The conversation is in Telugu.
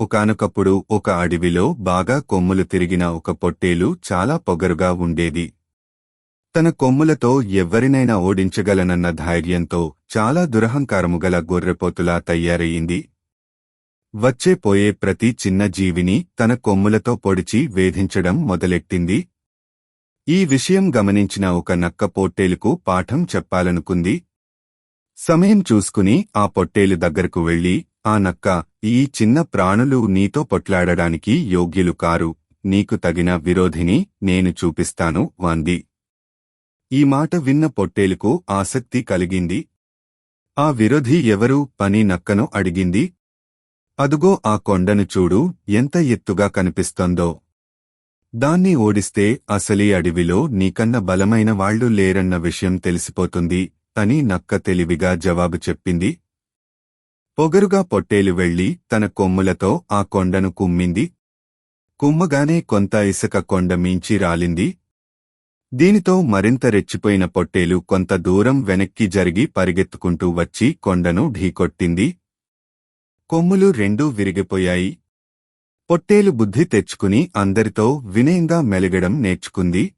ఒకానొకప్పుడు ఒక అడవిలో బాగా కొమ్ములు తిరిగిన ఒక పొట్టేలు చాలా పొగరుగా ఉండేది. తన కొమ్ములతో ఎవ్వరినైనా ఓడించగలనన్న ధైర్యంతో చాలా దురహంకారముగల గొర్రెపోతులా తయారయింది. వచ్చే పోయే ప్రతి చిన్న జీవిని తన కొమ్ములతో పొడిచి వేధించడం మొదలెట్టింది. ఈ విషయం గమనించిన ఒక నక్క పొట్టేలుకు పాఠం చెప్పాలనుకుంది. సమయం చూసుకుని ఆ పొట్టేలు దగ్గరకు వెళ్ళి ఆ నక్క ఈ చిన్న ప్రాణులు నీతో పొట్లాడడానికి యోగ్యులు కారు. నీకు తగిన విరోధిని నేను చూపిస్తాను వంది. ఈ మాట విన్న పొట్టేలుకు ఆసక్తి కలిగింది. ఆ విరోధి ఎవరు? పని నక్కను అడిగింది. అదుగో ఆ కొండను చూడు ఎంత ఎత్తుగా కనిపిస్తోందో. దాన్ని ఓడిస్తే అసలీ అడవిలో నీకన్న బలమైన వాళ్ళు లేరన్న విషయం తెలిసిపోతుంది అని నక్క తెలివిగా జవాబు చెప్పింది. పొగరుగా పొట్టేలు వెళ్ళి తన కొమ్ములతో ఆ కొండను కుమ్మింది. కుమ్మగానే కొంత ఇసుక కొండ మించి రాలింది. దీనితో మరింత రెచ్చిపోయిన పొట్టేలు కొంత దూరం వెనక్కి జరిగి పరిగెత్తుకుంటూ వచ్చి కొండను ఢీకొట్టింది. కొమ్ములు రెండూ విరిగిపోయాయి. పొట్టేలు బుద్ధి తెచ్చుకుని అందరితో వినయంగా మెలగడం నేర్చుకుంది.